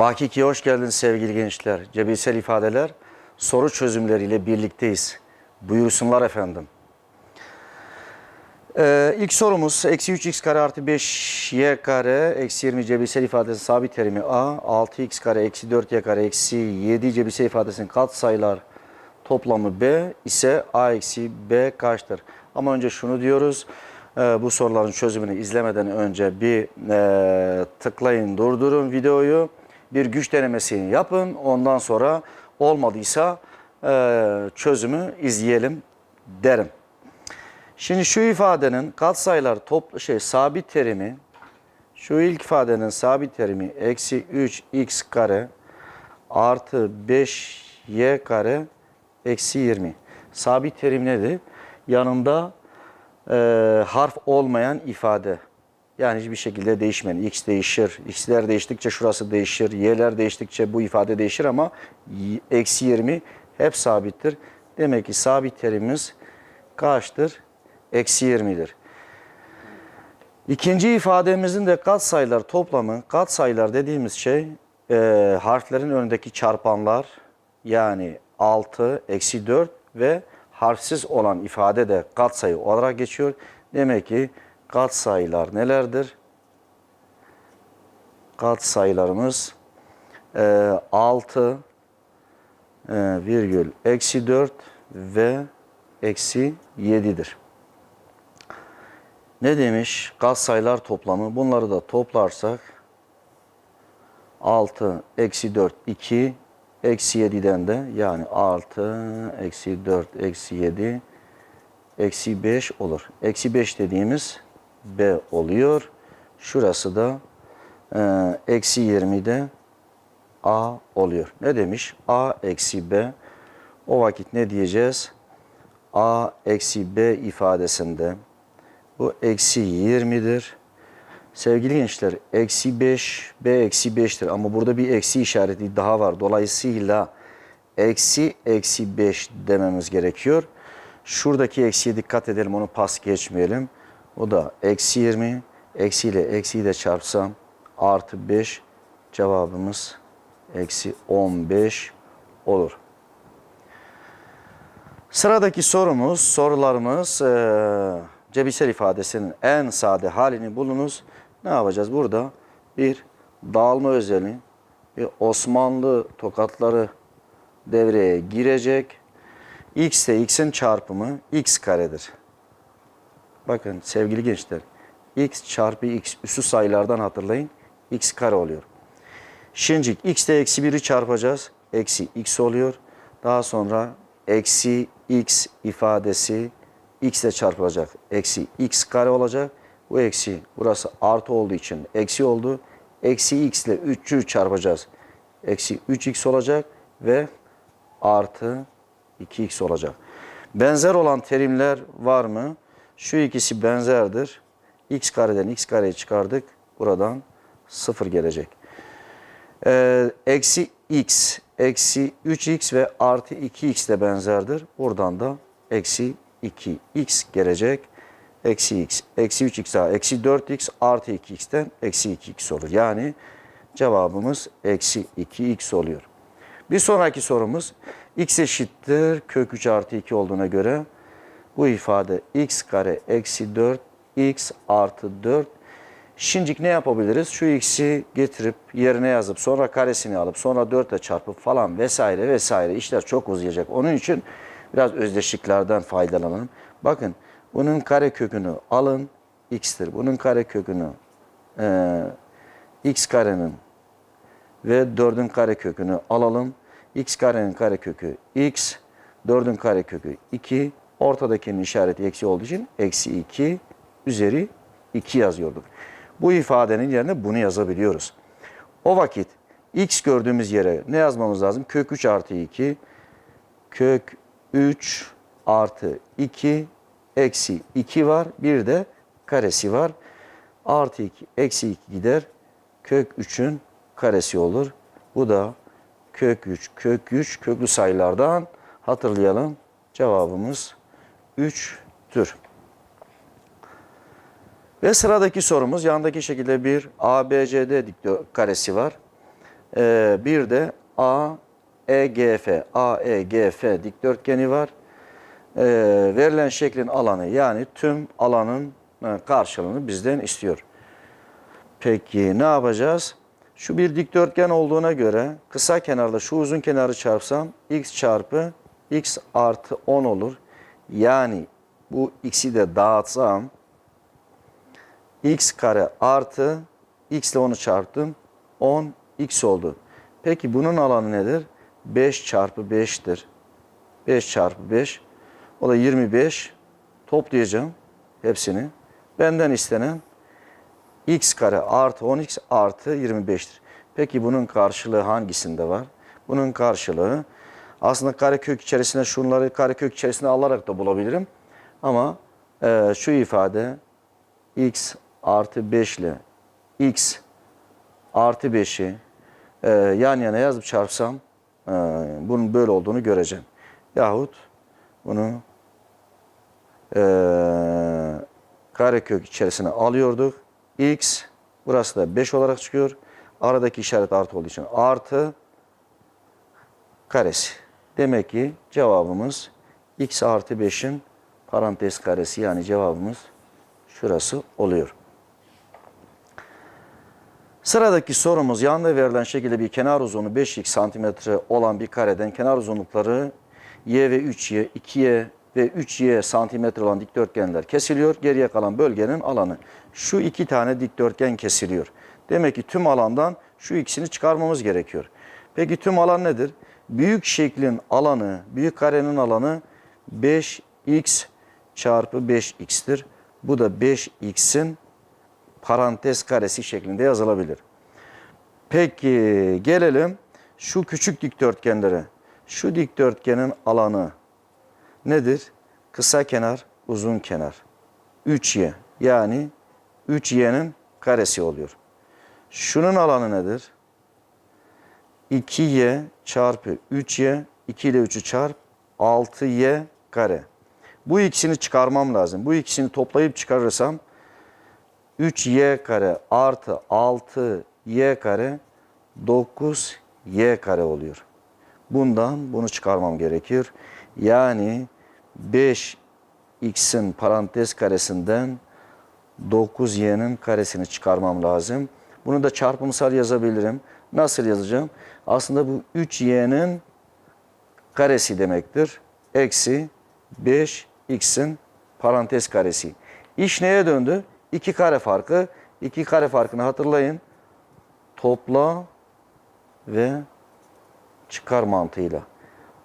Baki 2'ye hoş geldiniz sevgili gençler. Cebirsel ifadeler soru çözümleriyle birlikteyiz. Buyursunlar efendim. Ee, ilk sorumuz eksi 3x kare artı 5y kare eksi 20 cebirsel ifadesi sabit terimi a 6x kare eksi 4y kare eksi 7 cebirsel ifadesinin katsayılar toplamı b ise a eksi b kaçtır? Ama önce şunu diyoruz. e, bu soruların çözümünü izlemeden önce bir e, tıklayın durdurun videoyu. Bir güç denemesini yapın. Ondan sonra olmadıysa e, çözümü izleyelim derim. Şimdi şu ifadenin katsayılar toplu şey sabit terimi şu ilk ifadenin sabit terimi eksi 3x kare artı 5y kare eksi 20. Sabit terim nedir? Yanında e, harf olmayan ifade. Yani hiçbir şekilde değişmeyen. X değişir. X'ler değiştikçe şurası değişir. Y'ler değiştikçe bu ifade değişir ama eksi 20 hep sabittir. Demek ki sabit terimimiz kaçtır? Eksi 20'dir. İkinci ifademizin de katsayılar toplamı, katsayılar dediğimiz şey e, harflerin önündeki çarpanlar yani 6, eksi 4 ve harfsiz olan ifade de katsayı olarak geçiyor. Demek ki katsayılar nelerdir? Katsayılarımız e, 6 e, virgül eksi 4 ve eksi 7'dir. Ne demiş? Katsayılar toplamı. Bunları da toplarsak 6 eksi 4 2 eksi 7'den de yani 6 eksi 4 eksi 7 eksi 5 olur. Eksi 5 dediğimiz B oluyor. Şurası da e, eksi 20'de A oluyor. Ne demiş? A eksi B. O vakit ne diyeceğiz? A eksi B ifadesinde bu eksi 20'dir. Sevgili gençler eksi 5 B eksi 5'tir ama burada bir eksi işareti daha var. Dolayısıyla eksi eksi 5 dememiz gerekiyor. Şuradaki eksiye dikkat edelim onu pas geçmeyelim. O da eksi 20 eksi ile eksiyi de çarpsam artı 5 cevabımız eksi 15 olur. Sıradaki sorumuz, sorularımız eee cebirsel ifadesinin en sade halini bulunuz. Ne yapacağız? Burada bir dağılma özeli, bir Osmanlı tokatları devreye girecek. X ile x'in çarpımı x karedir. Bakın sevgili gençler, x çarpı x üssü sayılardan hatırlayın. x kare oluyor. Şimdi x ile eksi 1'i çarpacağız. Eksi x oluyor. Daha sonra eksi x ifadesi x ile çarpılacak. Eksi x kare olacak. Bu eksi burası artı olduğu için eksi oldu. Eksi x ile 3'ü çarpacağız. Eksi 3x olacak ve artı 2x olacak. Benzer olan terimler var mı? Şu ikisi benzerdir. x kareden x kareyi çıkardık. Buradan 0 gelecek. Ee, eksi x, eksi 3x ve artı 2x de benzerdir. Buradan da eksi 2x gelecek. Eksi x, eksi 3x daha eksi 4x artı 2x'ten eksi 2x olur. Yani cevabımız eksi 2x oluyor. Bir sonraki sorumuz x eşittir kök 3 artı 2 olduğuna göre bu ifade x kare eksi 4 x artı 4 Şimdilik ne yapabiliriz? Şu x'i getirip yerine yazıp sonra karesini alıp sonra 4 ile çarpıp falan vesaire vesaire işler çok uzayacak. Onun için biraz özdeşliklerden faydalanalım. Bakın bunun kare kökünü alın x'tir. Bunun kare kökünü e, x karenin ve 4'ün kare kökünü alalım. x karenin kare kökü x, 4'ün kare kökü 2. Ortadakinin işareti eksi olduğu için eksi 2 üzeri 2 yazıyorduk. Bu ifadenin yerine bunu yazabiliyoruz. O vakit x gördüğümüz yere ne yazmamız lazım? Kök 3 artı 2 kök 3 artı 2 eksi 2 var. Bir de karesi var. Artı 2 eksi 2 gider. Kök 3'ün karesi olur. Bu da kök 3 kök 3 köklü sayılardan hatırlayalım. Cevabımız 3'tür. Ve sıradaki sorumuz yandaki şekilde bir ABCD karesi var. Ee, bir de A, EGF, AEGF dikdörtgeni var. Ee, verilen şeklin alanı yani tüm alanın e, karşılığını bizden istiyor. Peki ne yapacağız? Şu bir dikdörtgen olduğuna göre kısa kenarda şu uzun kenarı çarpsam x çarpı x artı 10 olur. Yani bu x'i de dağıtsam x kare artı x ile 10'u çarptım 10 x oldu. Peki bunun alanı nedir? 5 çarpı 5'tir. 5 çarpı 5 o da 25 toplayacağım hepsini. Benden istenen x kare artı 10x artı 25'tir. Peki bunun karşılığı hangisinde var? Bunun karşılığı aslında karekök içerisine şunları karekök içerisine alarak da bulabilirim. Ama e, şu ifade x artı 5 ile x artı 5'i e, yan yana yazıp çarpsam e, bunun böyle olduğunu göreceğim. Yahut bunu e, karekök içerisine alıyorduk. x burası da 5 olarak çıkıyor. Aradaki işaret artı olduğu için artı karesi. Demek ki cevabımız x artı 5'in parantez karesi yani cevabımız şurası oluyor. Sıradaki sorumuz yanda verilen şekilde bir kenar uzunluğu 5x santimetre olan bir kareden kenar uzunlukları y ve 3y, 2y ve 3y santimetre olan dikdörtgenler kesiliyor. Geriye kalan bölgenin alanı. Şu iki tane dikdörtgen kesiliyor. Demek ki tüm alandan şu ikisini çıkarmamız gerekiyor. Peki tüm alan nedir? Büyük şeklin alanı, büyük karenin alanı 5x çarpı 5x'tir. Bu da 5x'in parantez karesi şeklinde yazılabilir. Peki gelelim şu küçük dikdörtgenlere. Şu dikdörtgenin alanı nedir? Kısa kenar, uzun kenar. 3y yani 3y'nin karesi oluyor. Şunun alanı nedir? 2y çarpı 3y, 2 ile 3'ü çarp 6y kare. Bu ikisini çıkarmam lazım. Bu ikisini toplayıp çıkarırsam 3y kare artı 6y kare 9y kare oluyor. Bundan bunu çıkarmam gerekir. Yani 5x'in parantez karesinden 9y'nin karesini çıkarmam lazım. Bunu da çarpımsal yazabilirim. Nasıl yazacağım? Aslında bu 3y'nin karesi demektir. Eksi 5x'in parantez karesi. İş neye döndü? 2 kare farkı. 2 kare farkını hatırlayın. Topla ve çıkar mantığıyla.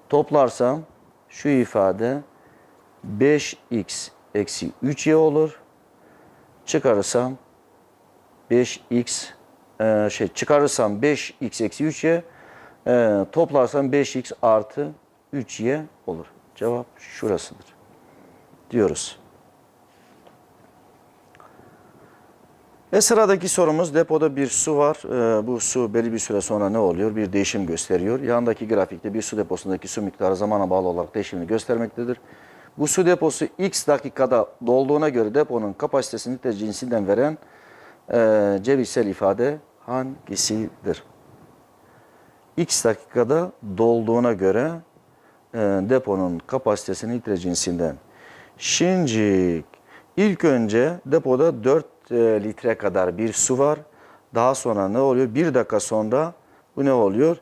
Toplarsam şu ifade 5x eksi 3y olur. Çıkarırsam 5x e, şey çıkarırsam 5x eksi 3y e, toplarsam 5x artı 3y olur. Cevap şurasıdır. Diyoruz. Ve sıradaki sorumuz depoda bir su var. Ee, bu su belli bir süre sonra ne oluyor? Bir değişim gösteriyor. Yandaki grafikte bir su deposundaki su miktarı zamana bağlı olarak değişimini göstermektedir. Bu su deposu x dakikada dolduğuna göre deponun kapasitesini de cinsinden veren e, cebirsel ifade hangisidir? X dakikada dolduğuna göre e, deponun kapasitesini litre cinsinden. Şimdi ilk önce depoda 4 e, litre kadar bir su var. Daha sonra ne oluyor? Bir dakika sonra bu ne oluyor?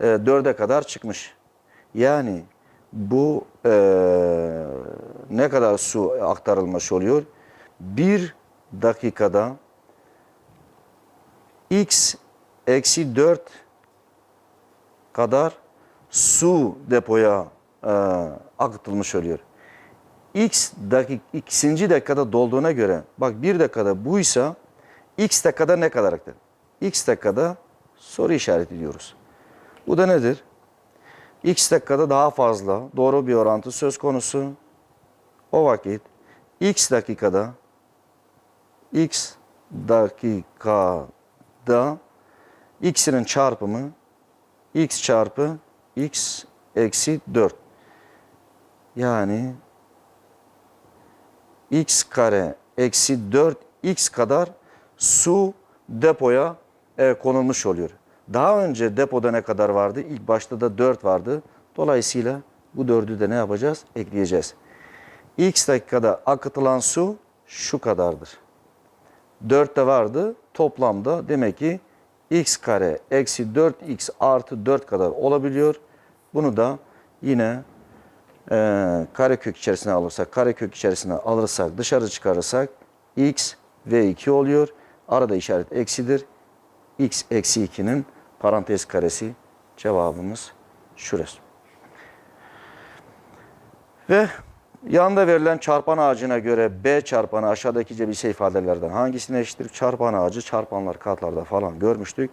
E, 4'e kadar çıkmış. Yani bu e, ne kadar su aktarılmış oluyor? Bir dakikada x eksi 4 kadar su depoya e, akıtılmış oluyor. X dakik, ikinci dakikada dolduğuna göre bak bir dakikada buysa x dakikada ne kadar aktar? X dakikada soru işareti diyoruz. Bu da nedir? X dakikada daha fazla doğru bir orantı söz konusu. O vakit x dakikada x dakikada x'inin çarpımı x çarpı x eksi 4. Yani x kare eksi 4 x kadar su depoya e, konulmuş oluyor. Daha önce depoda ne kadar vardı? İlk başta da 4 vardı. Dolayısıyla bu 4'ü de ne yapacağız? Ekleyeceğiz. X dakikada akıtılan su şu kadardır. 4 de vardı. Toplamda demek ki x kare eksi 4x artı 4 kadar olabiliyor. Bunu da yine e, karekök içerisine alırsak, karekök içerisine alırsak, dışarı çıkarırsak x v 2 oluyor. Arada işaret eksidir. x eksi 2'nin parantez karesi cevabımız şurası. Ve yanında verilen çarpan ağacına göre B çarpanı aşağıdaki cebise ifadelerden hangisine eşittir? Çarpan ağacı çarpanlar katlarda falan görmüştük.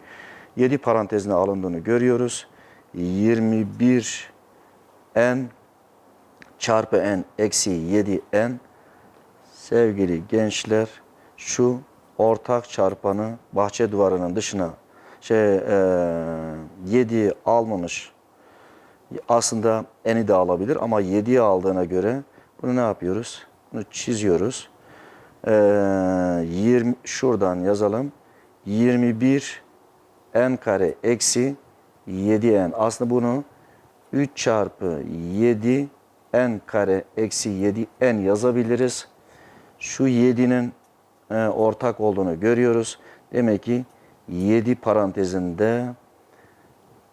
7 parantezine alındığını görüyoruz. 21 n çarpı n eksi 7 n sevgili gençler şu ortak çarpanı bahçe duvarının dışına şey e, 7 almamış aslında eni de alabilir ama 7'ye aldığına göre bunu ne yapıyoruz? Bunu çiziyoruz. Ee, 20 şuradan yazalım. 21 n kare eksi 7n. Aslında bunu 3 çarpı 7 n kare eksi 7 n yazabiliriz. Şu 7'nin e, ortak olduğunu görüyoruz. Demek ki 7 parantezinde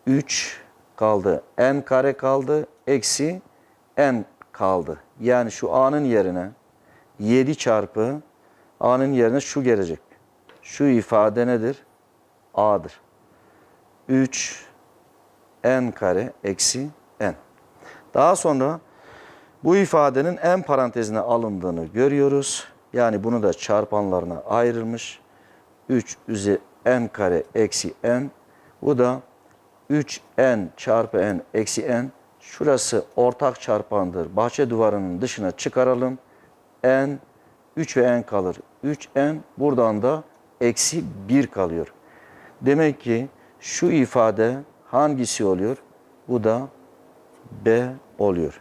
3 kaldı. n kare kaldı. Eksi n kaldı. Yani şu a'nın yerine 7 çarpı a'nın yerine şu gelecek. Şu ifade nedir? a'dır. 3 n kare eksi n. Daha sonra bu ifadenin n parantezine alındığını görüyoruz. Yani bunu da çarpanlarına ayrılmış. 3 üzeri n kare eksi n. Bu da 3n çarpı n eksi n. Şurası ortak çarpandır. Bahçe duvarının dışına çıkaralım. n 3 ve n kalır. 3n buradan da eksi 1 kalıyor. Demek ki şu ifade hangisi oluyor? Bu da b oluyor.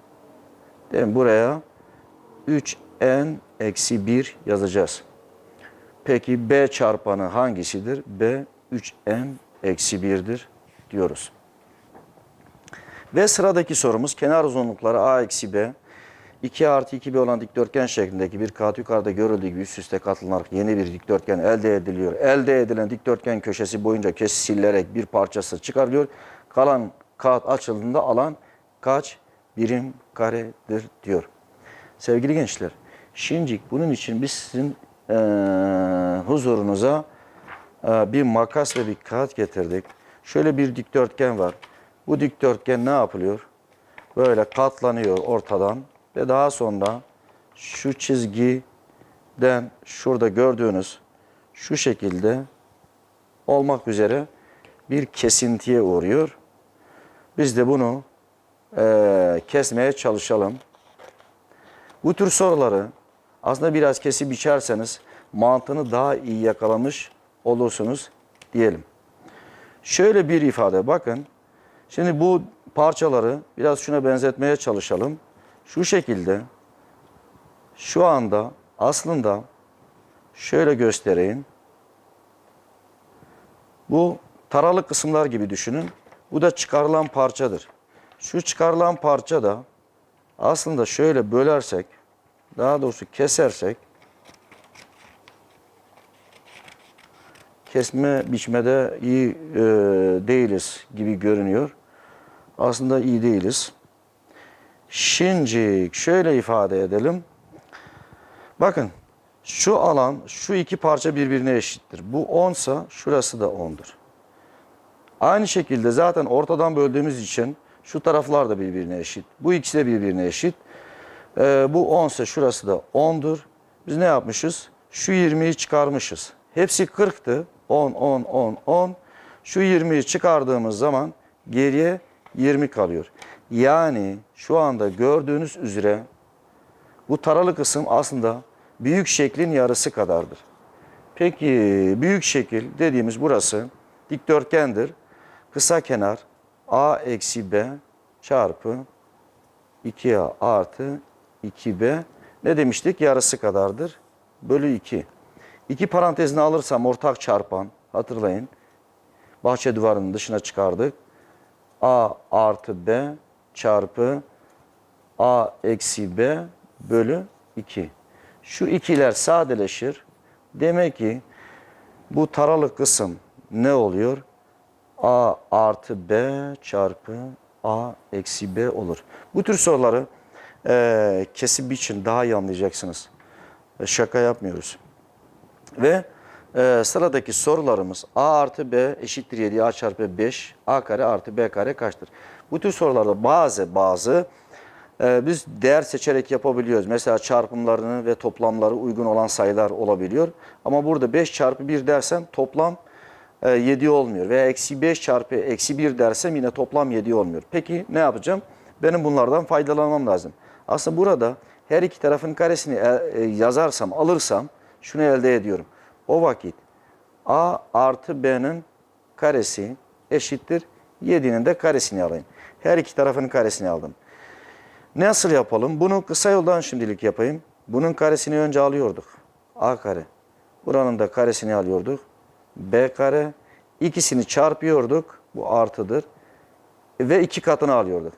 Değil mi? Buraya 3n eksi 1 yazacağız. Peki b çarpanı hangisidir? b 3n eksi 1'dir diyoruz. Ve sıradaki sorumuz kenar uzunlukları a eksi b 2 artı 2b olan dikdörtgen şeklindeki bir kağıt yukarıda görüldüğü gibi üst üste katılarak yeni bir dikdörtgen elde ediliyor. Elde edilen dikdörtgen köşesi boyunca kesilerek bir parçası çıkarılıyor. Kalan kağıt açıldığında alan kaç birim karedir diyor. Sevgili gençler, şimdi bunun için biz sizin eee, huzurunuza eee, bir makas ve bir kağıt getirdik. Şöyle bir dikdörtgen var. Bu dikdörtgen ne yapılıyor? Böyle katlanıyor ortadan ve daha sonra şu çizgiden şurada gördüğünüz şu şekilde olmak üzere bir kesintiye uğruyor. Biz de bunu eee, kesmeye çalışalım. Bu tür soruları aslında biraz kesip biçerseniz mantığını daha iyi yakalamış olursunuz diyelim. Şöyle bir ifade bakın. Şimdi bu parçaları biraz şuna benzetmeye çalışalım. Şu şekilde şu anda aslında şöyle göstereyim. Bu taralı kısımlar gibi düşünün. Bu da çıkarılan parçadır. Şu çıkarılan parça da aslında şöyle bölersek, daha doğrusu kesersek, kesme biçmede iyi e, değiliz gibi görünüyor. Aslında iyi değiliz. Şimdi şöyle ifade edelim. Bakın şu alan, şu iki parça birbirine eşittir. Bu 10 sa şurası da 10'dur. Aynı şekilde zaten ortadan böldüğümüz için şu taraflar da birbirine eşit. Bu ikisi de birbirine eşit. Ee, bu 10 ise şurası da 10'dur. Biz ne yapmışız? Şu 20'yi çıkarmışız. Hepsi 40'tı. 10, 10, 10, 10. Şu 20'yi çıkardığımız zaman geriye 20 kalıyor. Yani şu anda gördüğünüz üzere bu taralı kısım aslında büyük şeklin yarısı kadardır. Peki büyük şekil dediğimiz burası dikdörtgendir. Kısa kenar a eksi b çarpı 2a artı 2b ne demiştik? Yarısı kadardır. Bölü 2. İki parantezini alırsam ortak çarpan hatırlayın. bahçe duvarının dışına çıkardık. A artı B çarpı A eksi B bölü 2. Şu ikiler sadeleşir. Demek ki bu taralı kısım ne oluyor? A artı B çarpı A eksi B olur. Bu tür soruları eee kesip için daha iyi anlayacaksınız. E, Şaka yapmıyoruz. Ve e, sıradaki sorularımız A artı B eşittir 7 A çarpı 5 A kare artı B kare kaçtır? Bu tür sorularda bazı bazı e, biz değer seçerek yapabiliyoruz. Mesela çarpımlarını ve toplamları uygun olan sayılar olabiliyor. Ama burada 5 çarpı 1 dersem toplam e, 7 olmuyor. Veya eksi 5 çarpı eksi 1 dersem yine toplam 7 olmuyor. Peki ne yapacağım? Benim bunlardan faydalanmam lazım. Aslında burada her iki tarafın karesini e, e, yazarsam, alırsam şunu elde ediyorum. O vakit A artı B'nin karesi eşittir 7'nin de karesini alayım. Her iki tarafın karesini aldım. Nasıl yapalım? Bunu kısa yoldan şimdilik yapayım. Bunun karesini önce alıyorduk. A kare. Buranın da karesini alıyorduk. B kare. İkisini çarpıyorduk. Bu artıdır. Ve iki katını alıyorduk.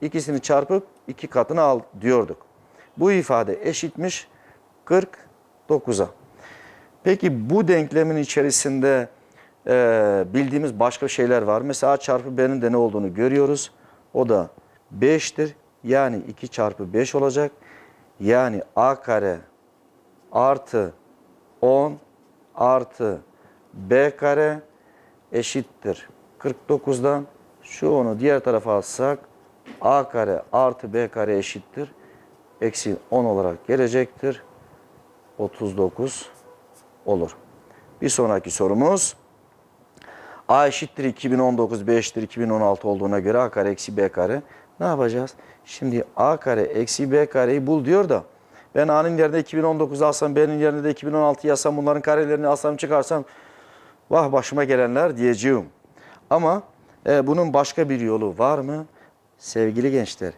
İkisini çarpıp iki katını al diyorduk. Bu ifade eşitmiş 49'a. Peki bu denklemin içerisinde e, bildiğimiz başka şeyler var. Mesela A çarpı B'nin de ne olduğunu görüyoruz. O da 5'tir. Yani 2 çarpı 5 olacak. Yani A kare artı 10 artı B kare eşittir 49'dan. Şu onu diğer tarafa alsak A kare artı B kare eşittir. Eksi 10 olarak gelecektir. 39 olur. Bir sonraki sorumuz. A eşittir 2019, B eşittir 2016 olduğuna göre A kare eksi B kare. Ne yapacağız? Şimdi A kare eksi B kareyi bul diyor da ben A'nın yerine 2019 alsam, B'nin yerine de 2016 yazsam, bunların karelerini alsam çıkarsam vah başıma gelenler diyeceğim. Ama e, bunun başka bir yolu var mı? Sevgili gençler,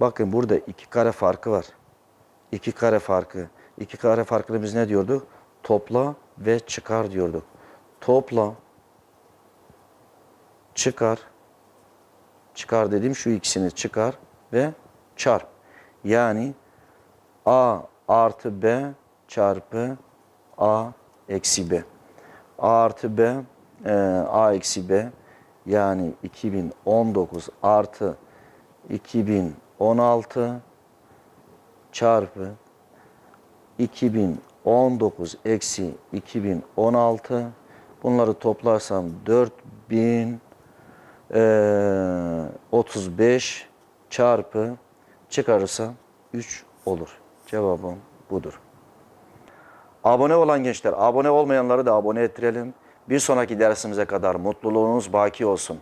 bakın burada iki kare farkı var. İki kare farkı. İki kare farkını ne diyorduk? Topla ve çıkar diyorduk. Topla, çıkar, çıkar dediğim şu ikisini çıkar ve çarp. Yani A artı B çarpı A eksi B. A artı B, e, A eksi B yani 2019 artı 2016 çarpı 2019 eksi 2016 bunları toplarsam 4000 eee, 35 çarpı çıkarırsam 3 olur. Cevabım budur. Abone olan gençler, abone olmayanları da abone ettirelim. Bir sonraki dersimize kadar mutluluğunuz baki olsun.